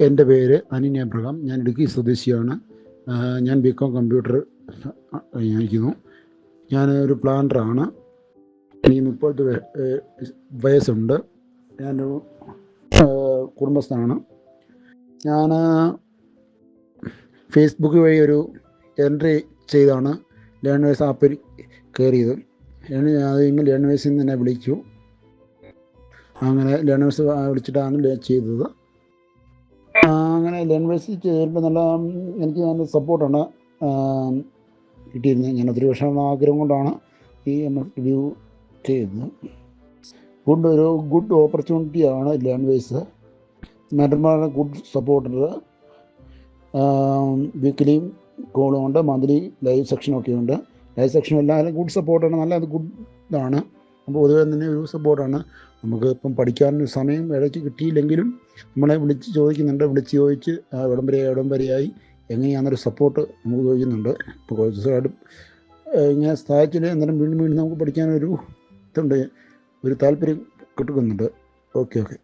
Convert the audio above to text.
എന്റെ പേര് അനിൻ എബ്രഹാം ഞാൻ ഇടുക്കി സ്വദേശിയാണ്. ഞാൻ ബി കോം കമ്പ്യൂട്ടർ കഴിഞ്ഞിരിക്കുന്നു ഞാൻ ഒരു പ്ലാനറാണ് എനിക്ക് മുപ്പത് വയസ്സുണ്ട്. ഞാൻ കുടുംബസ്ഥനാണ്. ഞാൻ ഫേസ്ബുക്ക് വഴി ഒരു എൻട്രി ചെയ്താണ്. ലേണേഴ്സ് ആപ്പിൽ കയറിയത് അത് കഴിഞ്ഞ് ലേണേഴ്സിൽ നിന്ന് തന്നെ വിളിച്ചു. അങ്ങനെ ലേണേഴ്സ് വിളിച്ചിട്ടാണ് ചെയ്തത്. അങ്ങനെ ലേണേഴ്സ് ചെയ്തപ്പോൾ നല്ല എനിക്ക് നല്ല സപ്പോർട്ടാണ് കിട്ടിയിരുന്നത്. ഞാൻ ഒത്തിരി വർഷം ആഗ്രഹം കൊണ്ടാണ് ഈ എഫ് ഡബ്ല്യു ചെയ്യുന്നത് ഗുഡ് ഒരു ഗുഡ് ഓപ്പർച്യൂണിറ്റിയാണ് ലേണേഴ്സ് മാറ്റന്മാരുടെ ഗുഡ് സപ്പോർട്ടുണ്ട്. വീക്കിലി കോളും ഉണ്ട്. മന്ത്ലി ലൈവ് സെക്ഷനൊക്കെ ഉണ്ട് ലൈവ് സെക്ഷനും എല്ലാവരും ഗുഡ് സപ്പോർട്ടാണ്. നല്ല ഗുഡ് ഇതാണ്. അപ്പോൾ പൊതുവെ തന്നെ ഒരു സപ്പോർട്ടാണ് നമുക്ക് ഇപ്പം പഠിക്കാനൊരു സമയം ഇടയ്ക്ക് കിട്ടിയില്ലെങ്കിലും നമ്മളെ വിളിച്ച് ചോദിക്കുന്നുണ്ട്. വിളിച്ച് ചോദിച്ച് എവിടം വരെ എവിടം എങ്ങനെയാണെന്നൊരു സപ്പോർട്ട് നമുക്ക് ചോദിക്കുന്നുണ്ട്. ഇപ്പോൾ കോഴ്സുകാരും ഇങ്ങനെ സഹായിച്ചിൽ അന്നേരം വീണ്ടും വീണ്ടും നമുക്ക് പഠിക്കാനൊരു ഇതുണ്ട്. ഒരു താല്പര്യം കിട്ടുന്നുണ്ട്. Okay okay.